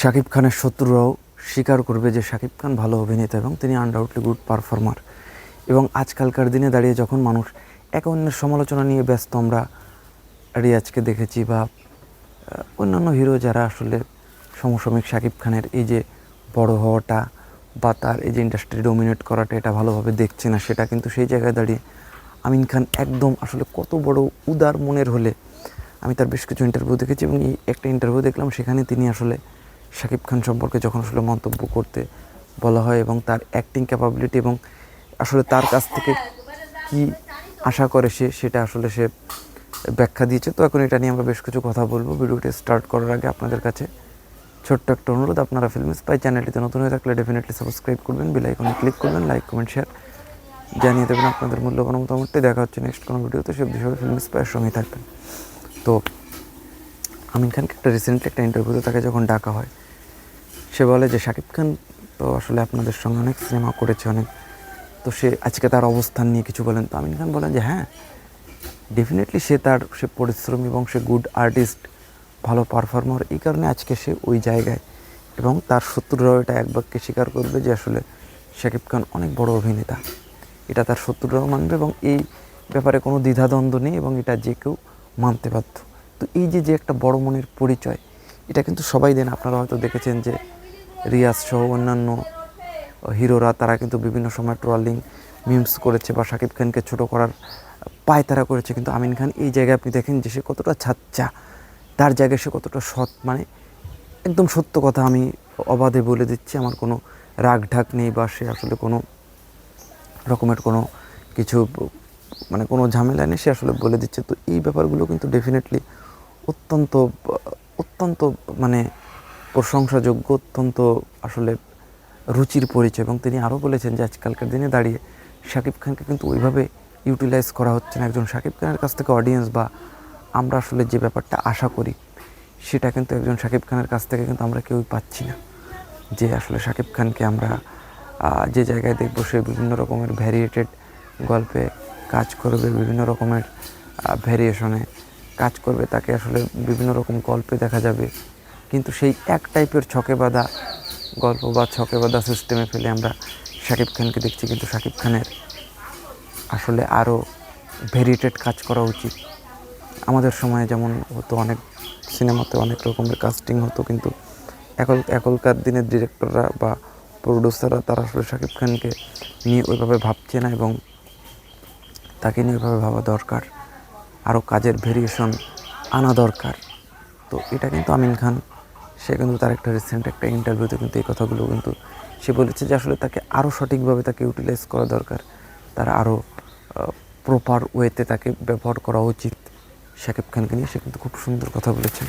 শাকিব খানের শত্রুরাও স্বীকার করবে যে শাকিব খান ভালো অভিনেতা এবং তিনি আনডাউটলি গুড পারফর্মার এবং আজকালকার দিনে দাঁড়িয়ে যখন মানুষ একে অন্যের সমালোচনা নিয়ে ব্যস্ত, আমরা রিয়াজকে দেখেছি বা অন্যান্য হিরো যারা আসলে সমসাময়িক শাকিব খানের এই যে বড় হওয়াটা বা তার এই যে ইন্ডাস্ট্রি ডোমিনেট করাটা, এটা ভালোভাবে দেখছে না, সেটা কিন্তু সেই জায়গায় দাঁড়িয়ে আমিন খান একদম আসলে কত বড় উদার মনের হলে আমি তার বেশ কিছু ইন্টারভিউ দেখেছি এবং এই একটা ইন্টারভিউ দেখলাম, সেখানে তিনি আসলে শাকিব খান সম্পর্কে যখন আসলে মন্তব্য করতে বলা হয় এবং তার অ্যাক্টিং ক্যাপাবিলিটি এবং আসলে তার কাছ থেকে কি আশা করে সে, সেটা আসলে সে ব্যাখ্যা দিয়েছে। তো এখন এটা নিয়ে আমরা বেশ কিছু কথা বলব। ভিডিওটি স্টার্ট করার আগে আপনাদের কাছে ছোট্ট একটা অনুরোধ। আপনারা ফিল্ম স্পাই চ্যানেলটিতে নতুন হয়ে থাকলে ডেফিনেটলি সাবস্ক্রাইব করবেন বেল আইকনে ক্লিক করবেন লাইক কমেন্ট শেয়ার জানিয়ে দেবেন আপনাদের মূল্যবান মতামতটি। দেখা হচ্ছে নেক্সট কোনো ভিডিওতে। সে বিষয়ে ফিল্ম স্পাইয়ের সঙ্গেই থাকবেন। তো আমিন খানকে একটা রিসেন্টলি একটা ইন্টারভিউতে তাকে যখন ডাকা হয় সে বলে যে, শাকিব খান তো আসলে আপনাদের সঙ্গে অনেক সিনেমা করেছে, অনেক তো সে আজকে তার অবস্থান নিয়ে কিছু বলেন। তো আমিন খান বলেন যে হ্যাঁ ডেফিনেটলি সে তার, সে পরিশ্রমী এবং সে গুড আর্টিস্ট ভালো পারফর্মার এই কারণে আজকে সে ওই জায়গায়। এবং তার শত্রুরাও এটা এক বাক্যে স্বীকার করবে যে, আসলে শাকিব খান অনেক বড় অভিনেতা। এটা তার শত্রুরাও মানবে এবং এই ব্যাপারে কোনো দ্বিধাদ্বন্দ্ব নেই এবং এটা যে কেউ মানতে বাধ্য। তো এই যে যে একটা বড় মনের পরিচয়, এটা কিন্তু সবাই দেন। আপনারা হয়তো দেখেছেন যে রিয়াজ সহ অন্যান্য হিরোরা, তারা কিন্তু বিভিন্ন সময় ট্রলিং, মিমস করেছে বা শাকিব খানকে ছোট করার পায়তারা করেছে। কিন্তু আমিন খান এই জায়গায় আপনি দেখেন যে সে কতটা ছাচ্চা, তার জায়গায় সে কতটা সৎ। মানে একদম সত্য কথা আমি অবাধে বলে দিচ্ছি, আমার কোনো রাগ ঢাক নেই বা সে আসলে কোনো রকমের কোনো কিছু মানে কোনো ঝামেলা নেই, সে আসলে বলে দিচ্ছে। তো এই ব্যাপারগুলো কিন্তু ডেফিনেটলি অত্যন্ত অত্যন্ত মানে প্রশংসাযোগ্য, অত্যন্ত আসলে রুচির পরিচয়। এবং তিনি আরও বলেছেন যে, আজকালকার দিনে দাঁড়িয়ে শাকিব খানকে কিন্তু ওইভাবে ইউটিলাইজ করা হচ্ছে না। একজন শাকিব খানের কাছ থেকে অডিয়েন্স বা আমরা আসলে যে ব্যাপারটা আশা করি, সেটা কিন্তু একজন শাকিব খানের কাছ থেকে কিন্তু আমরা কেউই পাচ্ছি না। যে আসলে শাকিব খানকে আমরা যে জায়গায় দেখব সে বিভিন্ন রকমের ভ্যারিয়েটেড গল্পে কাজ করবে, বিভিন্ন রকমের ভ্যারিয়েশনে কাজ করবে। তাকে আসলে বিভিন্ন রকম গল্পে দেখা যাবে। কিন্তু সেই এক টাইপের ছকে বাঁধা গল্প বা ছকে বাঁধা সিস্টেমে ফেলে আমরা শাকিব খানকে দেখছি, কিন্তু শাকিব খানের আসলে আরও ভেরিয়েটেড কাজ করা উচিত। আমাদের সময়ে যেমন হতো অনেক সিনেমাতে অনেক রকমের কাস্টিং হতো, কিন্তু এখন এখনকার দিনের ডিরেক্টররা বা প্রডিউসাররা তারা আসলে শাকিব খানকে নিয়ে ওইভাবে ভাবছে না এবং তাকে নিয়ে ওইভাবে ভাবা দরকার। আরও কাজের ভেরিয়েশন আনা দরকার। তো এটা কিন্তু আমিন খান সে কিন্তু তার একটা রিসেন্ট একটা ইন্টারভিউতে কিন্তু এই কথাগুলো কিন্তু সে বলেছে যে আসলে তাকে আরও সঠিকভাবে তাকে ইউটিলাইজ করা দরকার। তার আরও প্রপার ওয়েতে তাকে ব্যবহার করা উচিত। শাকিব খানকে নিয়ে সে কিন্তু খুব সুন্দর কথা বলেছেন।